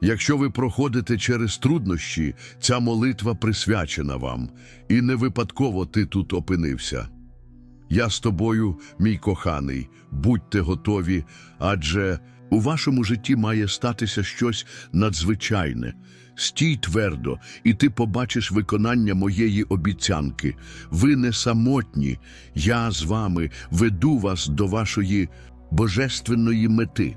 Якщо ви проходите через труднощі, ця молитва присвячена вам, і не випадково ти тут опинився. Я з тобою, мій коханий, будьте готові, адже у вашому житті має статися щось надзвичайне. Стій твердо, і ти побачиш виконання моєї обіцянки. Ви не самотні, я з вами веду вас до вашої божественної мети.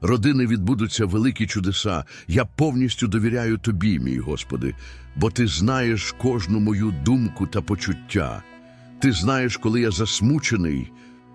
родини відбудуться великі чудеса. Я повністю довіряю тобі, мій Господи, бо ти знаєш кожну мою думку та почуття. Ти знаєш, коли я засмучений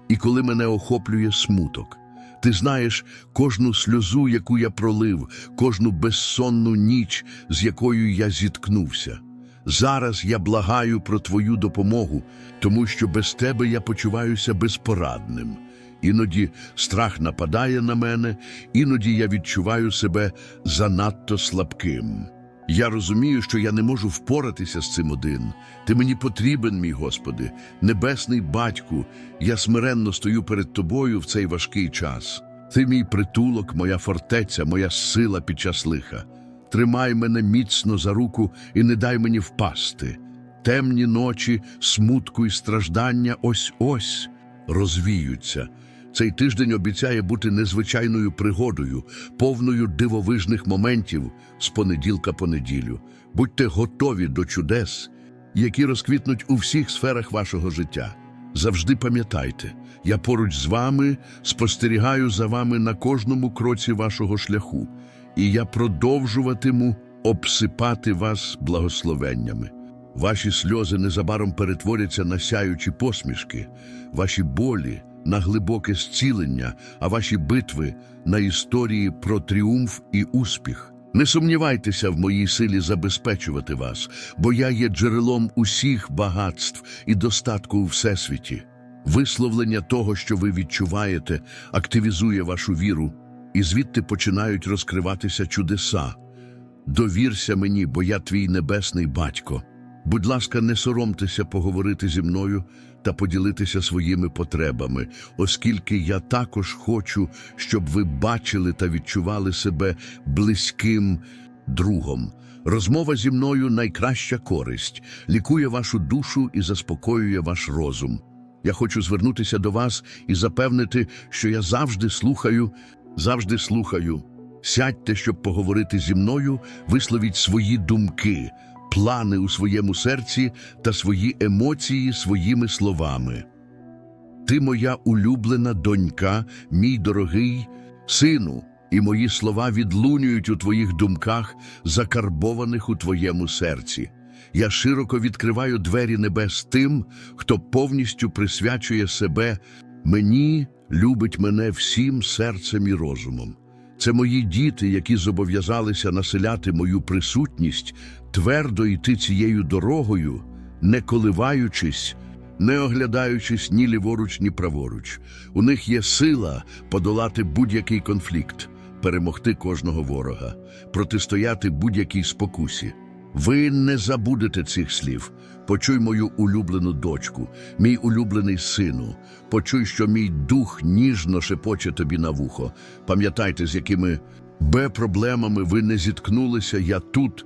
і коли мене охоплює смуток. Ти знаєш кожну сльозу, яку я пролив, кожну безсонну ніч, з якою я зіткнувся. Зараз я благаю про твою допомогу, тому що без тебе я почуваюся безпорадним. Іноді страх нападає на мене, іноді я відчуваю себе занадто слабким. Я розумію, що я не можу впоратися з цим один. Ти мені потрібен, мій Господи, небесний батьку. Я смиренно стою перед тобою в цей важкий час. Ти мій притулок, моя фортеця, моя сила під час лиха. Тримай мене міцно за руку і не дай мені впасти. Темні ночі, смутку і страждання ось ось розвіються. Цей тиждень обіцяє бути незвичайною пригодою, повною дивовижних моментів з понеділка по неділю. Будьте готові до чудес, які розквітнуть у всіх сферах вашого життя. Завжди пам'ятайте, я поруч з вами спостерігаю за вами на кожному кроці вашого шляху, і я продовжуватиму обсипати вас благословеннями. Ваші сльози незабаром перетворяться на сяючі посмішки, ваші болі на глибоке зцілення, а ваші битви на історії про тріумф і успіх. Не сумнівайтеся в моїй силі забезпечувати вас, бо я є джерелом усіх багатств і достатку у всесвіті. Висловлення того, що ви відчуваєте, активізує вашу віру, і звідти починають розкриватися чудеса. Довірся мені, бо я твій небесний батько. Будь ласка, не соромтеся поговорити зі мною та поділитися своїми потребами, оскільки я також хочу, щоб ви бачили та відчували себе близьким другом. Розмова зі мною найкраща користь, лікує вашу душу і заспокоює ваш розум. Я хочу звернутися до вас і запевнити, що я завжди слухаю, завжди слухаю. Сядьте, щоб поговорити зі мною, висловіть свої думки, плани у своєму серці та свої емоції своїми словами. Ти моя улюблена донька, мій дорогий сину, і мої слова відлунюють у твоїх думках, закарбованих у твоєму серці. Я широко відкриваю двері небес тим, хто повністю присвячує себе мені, любить мене всім серцем і розумом. Це мої діти, які зобов'язалися населяти мою присутність, твердо йти цією дорогою, не коливаючись, не оглядаючись ні ліворуч, ні праворуч. У них є сила подолати будь-який конфлікт, перемогти кожного ворога, протистояти будь-якій спокусі. Ви не забудете цих слів. Почуй мою улюблену дочку, мій улюблений сину. Почуй, що мій дух ніжно шепоче тобі на вухо. Пам'ятайте, з якими бе-проблемами ви не зіткнулися, я тут,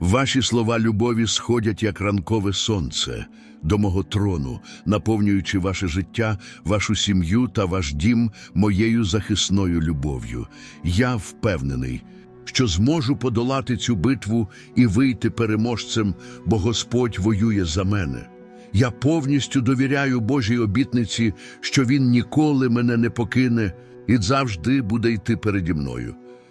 Ваші слова любові сходять, як ранкове сонце, до мого трону, наповнюючи ваше життя, вашу сім'ю та ваш дім моєю захисною любов'ю. Я впевнений, що зможу подолати цю битву і вийти переможцем, бо Господь воює за мене. Я повністю довіряю Божій обітниці, що Він ніколи мене не покине і завжди буде йти переді мною.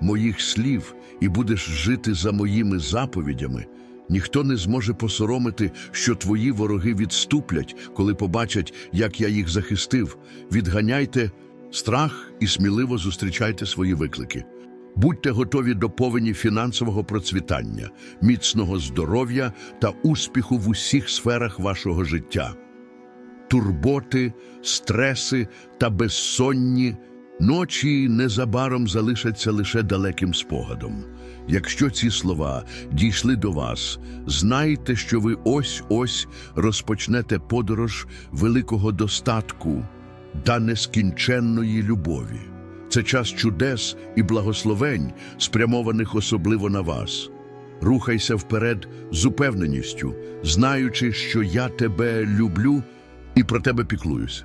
моїх слів і будеш жити за моїми заповідями, ніхто не зможе посоромити, що твої вороги відступлять, коли побачать, як я їх захистив. Відганяйте страх і сміливо зустрічайте свої виклики. Будьте готові до повені фінансового процвітання, міцного здоров'я та успіху в усіх сферах вашого життя. Турботи, стреси та безсонні ночі незабаром залишаться лише далеким спогадом. Якщо ці слова дійшли до вас, знайте, що ви ось-ось розпочнете подорож великого достатку та нескінченної любові. Це час чудес і благословень, спрямованих особливо на вас. Рухайся вперед з упевненістю, знаючи, що я тебе люблю і про тебе піклуюся.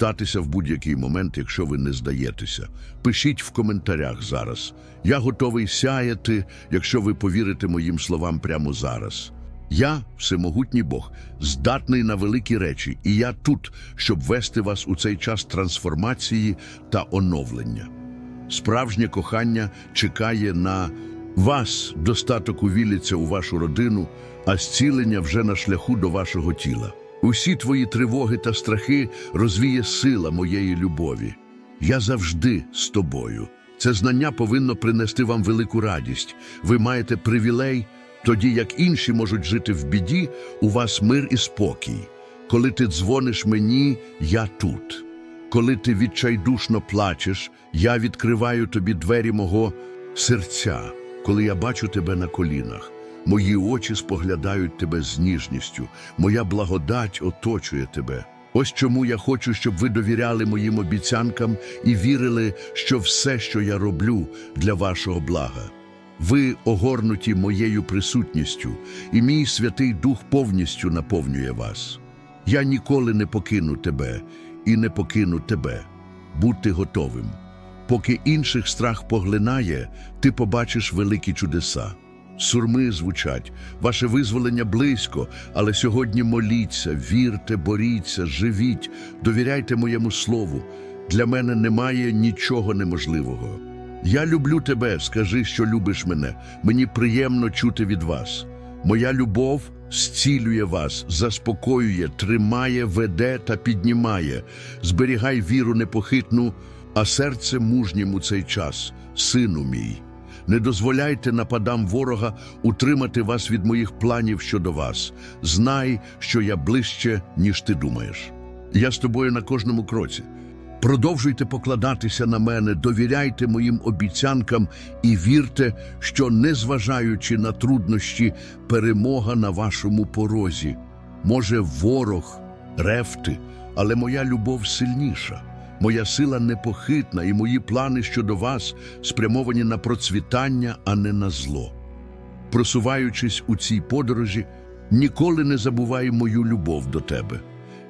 статися в будь-який момент, якщо ви не здаєтеся. Пишіть в коментарях зараз. Я готовий сяяти, якщо ви повірите моїм словам прямо зараз. Я, всемогутній Бог, здатний на великі речі, і я тут, щоб вести вас у цей час трансформації та оновлення. Справжнє кохання чекає на вас, достаток увілиться у вашу родину, а зцілення вже на шляху до вашого тіла. Усі твої тривоги та страхи розвіє сила моєї любові. Я завжди з тобою. Це знання повинно принести вам велику радість. Ви маєте привілей, тоді як інші можуть жити в біді, у вас мир і спокій. Коли ти дзвониш мені, я тут. Коли ти відчайдушно плачеш, я відкриваю тобі двері мого серця, коли я бачу тебе на колінах. Мої очі споглядають тебе з ніжністю, моя благодать оточує тебе. Ось чому я хочу, щоб ви довіряли моїм обіцянкам і вірили, що все, що я роблю, для вашого блага. Ви огорнуті моєю присутністю, і мій Святий Дух повністю наповнює вас. Я ніколи не покину тебе і не покину тебе. Будьте готовим. Поки інших страх поглинає, ти побачиш великі чудеса. Сурми звучать, ваше визволення близько, але сьогодні моліться, вірте, боріться, живіть, довіряйте моєму слову. Для мене немає нічого неможливого. Я люблю тебе, скажи, що любиш мене. Мені приємно чути від вас. Моя любов зцілює вас, заспокоює, тримає, веде та піднімає. Зберігай віру непохитну, а серце мужнім у цей час, сину мій. Не дозволяйте нападам ворога утримати вас від моїх планів щодо вас. Знай, що я ближче, ніж ти думаєш. Я з тобою на кожному кроці. Продовжуйте покладатися на мене, довіряйте моїм обіцянкам і вірте, що, незважаючи на труднощі, перемога на вашому порозі. Може, ворог, рефти, але моя любов сильніша. Моя сила непохитна, і мої плани щодо вас спрямовані на процвітання, а не на зло. Просуваючись у цій подорожі, ніколи не забувай мою любов до тебе.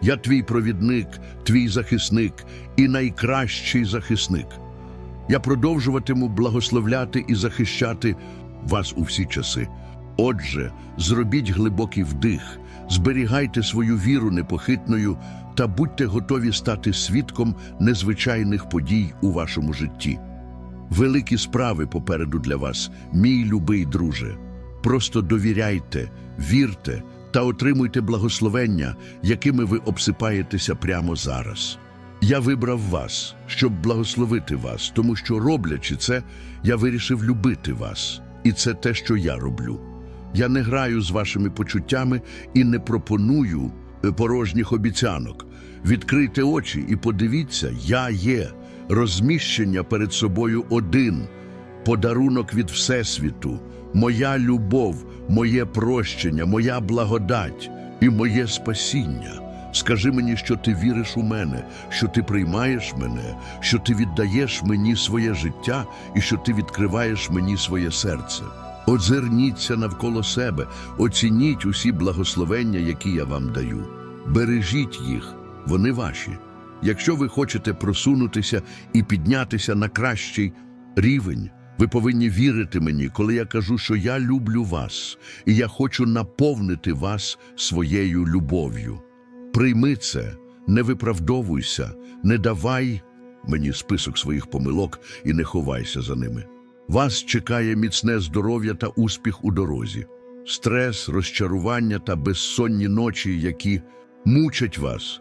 Я твій провідник, твій захисник і найкращий захисник. Я продовжуватиму благословляти і захищати вас у всі часи. Отже, зробіть глибокий вдих, зберігайте свою віру непохитною та будьте готові стати свідком незвичайних подій у вашому житті. Великі справи попереду для вас, мій любий друже. Просто довіряйте, вірте та отримуйте благословення, якими ви обсипаєтеся прямо зараз. Я вибрав вас, щоб благословити вас, тому що, роблячи це, я вирішив любити вас. І це те, що я роблю. Я не граю з вашими почуттями і не пропоную е, порожніх обіцянок. Відкрийте очі і подивіться, я є розміщення перед собою один, подарунок від Всесвіту, моя любов, моє прощення, моя благодать і моє спасіння. Скажи мені, що ти віриш у мене, що ти приймаєш мене, що ти віддаєш мені своє життя і що ти відкриваєш мені своє серце. Озирніться навколо себе, оцініть усі благословення, які я вам даю. Бережіть їх, вони ваші. Якщо ви хочете просунутися і піднятися на кращий рівень, ви повинні вірити мені, коли я кажу, що я люблю вас, і я хочу наповнити вас своєю любов'ю. Прийми це, не виправдовуйся, не давай мені список своїх помилок і не ховайся за ними. Вас чекає міцне здоров'я та успіх у дорозі, стрес, розчарування та безсонні ночі, які мучать вас,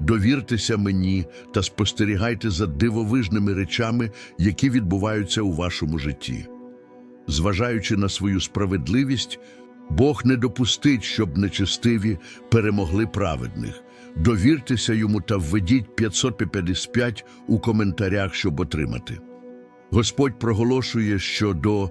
Довіртеся мені та спостерігайте за дивовижними речами, які відбуваються у вашому житті. Зважаючи на свою справедливість, Бог не допустить, щоб нечестиві перемогли праведних. Довіртеся йому та введіть 555 у коментарях, щоб отримати. Господь проголошує, що до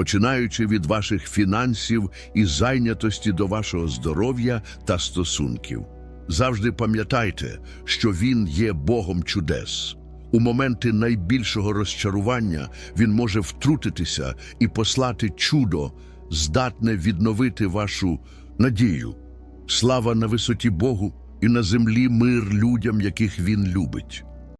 починаючи від ваших фінансів і зайнятості до вашого здоров'я та стосунків. Завжди пам'ятайте, що Він є Богом чудес. У моменти найбільшого розчарування Він може втрутитися і послати чудо, здатне відновити вашу надію. Слава на висоті Богу і на землі мир людям, яких Він любить.